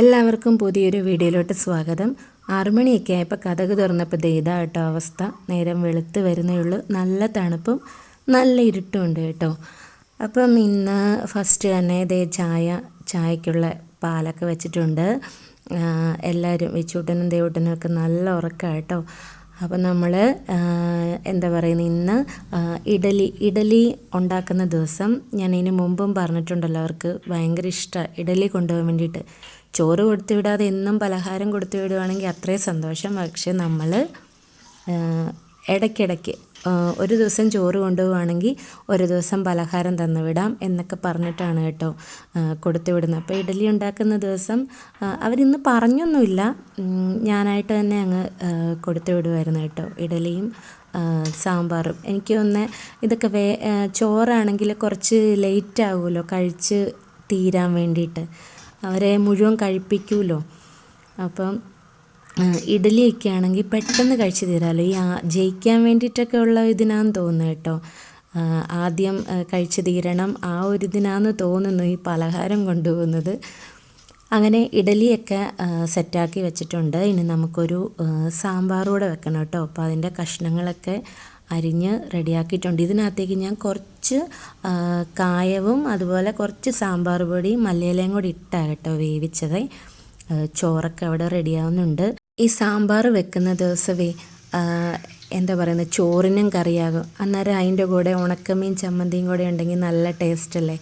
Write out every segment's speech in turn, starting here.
എല്ലാവർക്കും പുതിയൊരു വീഡിയോയിലോട്ട് സ്വാഗതം. ആറുമണിയൊക്കെ ആയപ്പോൾ കഥക് തുറന്നപ്പോൾ ഇതാ കേട്ടോ അവസ്ഥ. നേരം വെളുത്ത് വരുന്നേ ഉള്ളൂ. നല്ല തണുപ്പും നല്ല ഇരുട്ടും ഉണ്ട് കേട്ടോ. അപ്പം ഇന്ന് ഫസ്റ്റ് തന്നെ ദേ ചായ ചായക്കുള്ള പാലൊക്കെ വെച്ചിട്ടുണ്ട്. എല്ലാവരും വിച്ചൂട്ടനും ദേവൂട്ടനും ഒക്കെ നല്ല ഉറക്കമാണ് കേട്ടോ. അപ്പം നമ്മൾ എന്താ പറയുന്നത് ഇന്ന് ഇഡലി ഇഡലി ഉണ്ടാക്കുന്ന ദിവസം ഞാൻ ഇതിന് മുമ്പും പറഞ്ഞിട്ടുണ്ടല്ലോ അവർക്ക് ഭയങ്കര ഇഷ്ടമാണ് ഇഡലി കൊണ്ടുപോകാൻ വേണ്ടിയിട്ട്. ചോറ് കൊടുത്തു വിടാതെ എന്നും പലഹാരം കൊടുത്തു വിടുവാണെങ്കിൽ അത്രയും സന്തോഷം. പക്ഷെ നമ്മൾ ഇടയ്ക്കിടയ്ക്ക് ഒരു ദിവസം ചോറ് കൊണ്ടുപോവുകയാണെങ്കിൽ ഒരു ദിവസം പലഹാരം തന്നു വിടാം എന്നൊക്കെ പറഞ്ഞിട്ടാണ് കേട്ടോ കൊടുത്തു വിടുന്നത്. അപ്പോൾ ഇഡലി ഉണ്ടാക്കുന്ന ദിവസം അവരിന്ന് പറഞ്ഞൊന്നുമില്ല. ഞാനായിട്ട് തന്നെ അങ്ങ് കൊടുത്തു വിടുമായിരുന്നു കേട്ടോ ഇഡലിയും സാമ്പാറും. എനിക്ക് ഒന്ന് ഇതൊക്കെ വേ ചോറാണെങ്കിൽ കുറച്ച് ലേറ്റ് ആകുമല്ലോ കഴിച്ച് തീരാൻ വേണ്ടിയിട്ട്. അവരെ മുഴുവൻ കഴിപ്പിക്കുമല്ലോ അപ്പം ഇഡലിയൊക്കെ ആണെങ്കിൽ പെട്ടെന്ന് കഴിച്ചു തീരാമല്ലോ ഈ ജയിക്കാൻ വേണ്ടിയിട്ടൊക്കെ ഉള്ള ഇതിനാന്ന് തോന്നുന്നു കേട്ടോ. ആദ്യം കഴിച്ചു തീരണം. ആ ഒരു ഇതിനാന്ന് തോന്നുന്നു ഈ പലഹാരം കൊണ്ടുപോകുന്നത്. അങ്ങനെ ഇഡലിയൊക്കെ സെറ്റാക്കി വെച്ചിട്ടുണ്ട്. ഇനി നമുക്കൊരു സാമ്പാറൂടെ വെക്കണം കേട്ടോ. അപ്പോൾ അതിന്റെ കഷ്ണങ്ങളൊക്കെ അരിഞ്ഞ് റെഡിയാക്കിയിട്ടുണ്ട്. ഇതിനകത്തേക്ക് ഞാൻ കുറച്ച് കായവും അതുപോലെ കുറച്ച് സാമ്പാർ പൊടി മല്ലിയിലയും കൂടി ഇട്ടാണ് കേട്ടോ വേവിച്ചത്. ചോറൊക്കെ അവിടെ റെഡിയാവുന്നുണ്ട്. ഈ സാമ്പാർ വെക്കുന്ന ദിവസമേ എന്താ പറയുന്നത് ചോറിനും കറിയാകും. അന്നേരം അതിന്റെ കൂടെ ഉണക്കമീൻ ചമ്മന്തിയും കൂടെ ഉണ്ടെങ്കിൽ നല്ല ടേസ്റ്റ് അല്ലേ?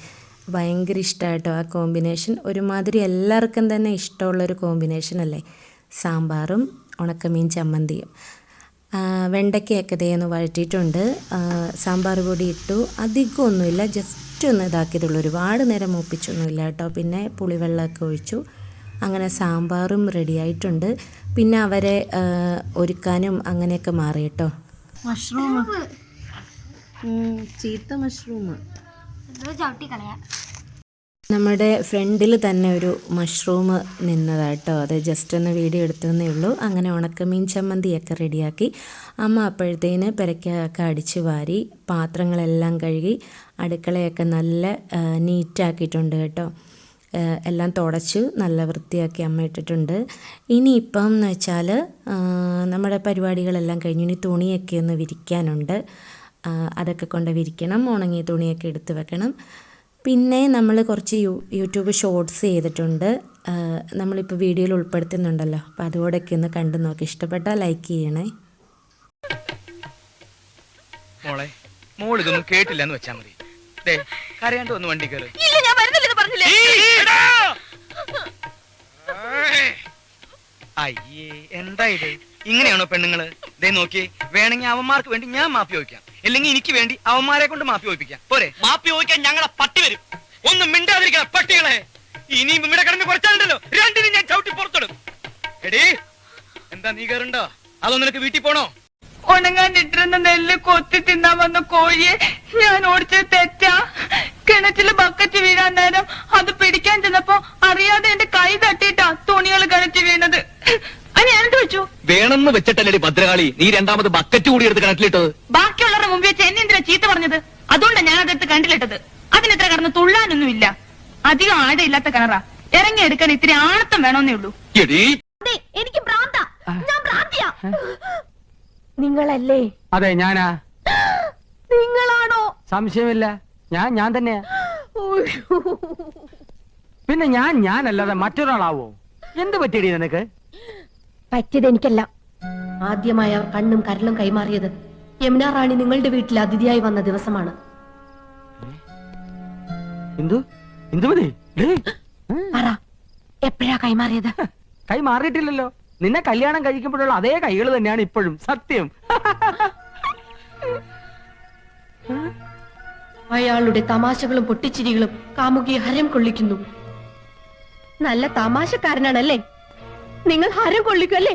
ഭയങ്കര ഇഷ്ടമായിട്ടോ ആ കോമ്പിനേഷൻ ഒരുമാതിരി എല്ലാവർക്കും തന്നെ ഇഷ്ടമുള്ളൊരു കോമ്പിനേഷൻ അല്ലേ? സാമ്പാറും ഉണക്കമീൻ ചമ്മന്തിയും. വെണ്ടയ്ക്കയൊക്കെ ദേ ഒന്ന് വഴറ്റിയിട്ടുണ്ട്. സാമ്പാർ പൊടി ഇട്ടു. അധികമൊന്നുമില്ല ജസ്റ്റ് ഒന്ന് ഇതാക്കിയതുള്ളൂ ഒരുപാട് നേരം മൂപ്പിച്ചൊന്നുമില്ല കേട്ടോ. പിന്നെ പുളിവെള്ളമൊക്കെ ഒഴിച്ചു. അങ്ങനെ സാമ്പാറും റെഡിയായിട്ടുണ്ട് പിന്നെ അവരെ ഒരുക്കാനും അങ്ങനെയൊക്കെ മാറി കേട്ടോ. മഷ്റൂം ചീത്ത മഷ്റൂം നമ്മുടെ ഫ്രണ്ടിൽ തന്നെ ഒരു മഷ്റൂം നിന്നതാട്ടോ അത് ജസ്റ്റ് ഒന്ന് വീഡിയോ എടുത്തതെന്നേ ഉള്ളൂ. അങ്ങനെ ഉണക്കമീൻ ചമ്മന്തിയൊക്കെ റെഡിയാക്കി അമ്മ അപ്പോഴത്തേന് പെരക്കൊക്കെ അടിച്ച് വാരി പാത്രങ്ങളെല്ലാം കഴുകി അടുക്കളയൊക്കെ നല്ല നീറ്റാക്കിയിട്ടുണ്ട് കേട്ടോ. എല്ലാം തുടച്ച് നല്ല വൃത്തിയാക്കി അമ്മ ഇട്ടിട്ടുണ്ട്. ഇനിയിപ്പം എന്ന് വെച്ചാൽ നമ്മുടെ പരിപാടികളെല്ലാം കഴിഞ്ഞു. ഇനി തുണിയൊക്കെ ഒന്ന് വിരിക്കാനുണ്ട്. അതൊക്കെ കൊണ്ട് വിരിക്കണം. ഉണങ്ങിയ തുണിയൊക്കെ എടുത്ത് വെക്കണം. പിന്നെ നമ്മൾ കുറച്ച് യൂ യൂട്യൂബ് ഷോർട്സ് ചെയ്തിട്ടുണ്ട്. നമ്മളിപ്പോൾ വീഡിയോയിൽ ഉൾപ്പെടുത്തുന്നുണ്ടല്ലോ. അപ്പോൾ അതുകൂടെയൊക്കെ ഒന്ന് കണ്ടു നോക്കി. ഇഷ്ടപ്പെട്ടാൽ ലൈക്ക് ചെയ്യണേ. മോളെ കേട്ടില്ല എന്ന് വെച്ചാൽ മതി. ദേ കരയാണ്ട് വന്ന് വണ്ടി കയറി. ഇല്ല ഞാൻ വരുന്നില്ലെന്ന് പറഞ്ഞില്ലേ? അയ്യേ എന്താ ഇത്? ഇങ്ങനെയാണോ പെണ്ണുങ്ങൾ? ദേ നോക്കി വേണമെങ്കിൽ അവന്മാർക്ക് വേണ്ടി ഞാൻ മാപ്പി ചോദിക്കാം. അല്ലെങ്കിൽ എനിക്ക് വേണ്ടി അവന്മാരെ കൊണ്ട് മാപ്പി ചോദിപ്പിക്കാം. പോരെ. മാപ്പി ചോദിക്കാൻ ഞങ്ങളെ പട്ടി വരും. ഒന്നും മിണ്ടാതിരിക്കണം പട്ടികളെ. ഇനിയും ഇവിടെ കിടന്ന് കുറച്ചാലുണ്ടല്ലോ. രണ്ടിനും ഞാൻ ചവിട്ടി പുറത്തിടും. എടീ എന്താ നീ കയറുണ്ടോ അതോ നിനക്ക് വീട്ടിൽ പോണോ? ഉണങ്ങാനിട്ടിരുന്ന നെല്ല് കൊത്തി തിന്നാൻ വന്ന കോഴിയെ ഞാൻ ഓടിച്ചത് തെറ്റാ. കിണറ്റിൽ ബക്കറ്റ് വീഴാൻ നേരം അത് പിടിക്കാൻ ചെന്നപ്പോ അറിയാതെ എന്റെ കൈ തട്ടിയിട്ടാ തുണികൾ കിണറ്റ് വീണത് അത് ഞാൻ എന്ത് വെച്ചു വേണമെന്ന് വെച്ചിട്ടല്ലേ ഭദ്രകാളി. നീ രണ്ടാമത് ബക്കറ്റ് കൂടി എടുത്ത് കിണറ്റിലിട്ടത്. ബാക്കിയുള്ളവരുടെ മുമ്പ് വെച്ച് എന്നെ എന്തിനാ ചീത്ത പറഞ്ഞത്? അതുകൊണ്ടാണ് ഞാൻ അതെടുത്ത് കണ്ടിലിട്ടത് അതിനെത്ര കിടന്ന് തുള്ളാനൊന്നുമില്ല അധികം ആഴയില്ലാത്ത കിണറാ. ഇറങ്ങി എടുക്കാൻ ഇത്തിരി ആണത്തം വേണമെന്നേ ഉള്ളൂ. എടീ. അതെ എനിക്ക് ഭ്രാന്ത. ഞാൻ ഭ്രാന്തിയാ. നിങ്ങളല്ലേ? അതെ ഞാനാ. നിങ്ങളാണോ? സംശയമില്ല. ഞാൻ ഞാൻ തന്നെയാ. പിന്നെ ഞാൻ ഞാനല്ലാതെ മറ്റൊരാളാവോ? എന്ത് പറ്റിയടി നിനക്ക്? പറ്റിയത് എനിക്കല്ല. ആദ്യമായി അവർ കണ്ണും കരലും കൈമാറിയത് യമുന റാണി നിങ്ങളുടെ വീട്ടിൽ അതിഥിയായി വന്ന ദിവസമാണ്. പറ എപ്പോഴാ കൈമാറിയത്? കൈമാറിയിട്ടില്ലല്ലോ നിന്നെ കല്യാണം കഴിക്കുമ്പോഴുള്ള അതേ കൈകൾ തന്നെയാണ് ഇപ്പോഴും. സത്യം. അയാളുടെ തമാശകളും പൊട്ടിച്ചിരികളും കാമുകിയെ ഹരം കൊള്ളിക്കുന്നു. നല്ല തമാശക്കാരനാണല്ലേ? നിങ്ങൾ ഹരം കൊള്ളിക്കും അല്ലേ?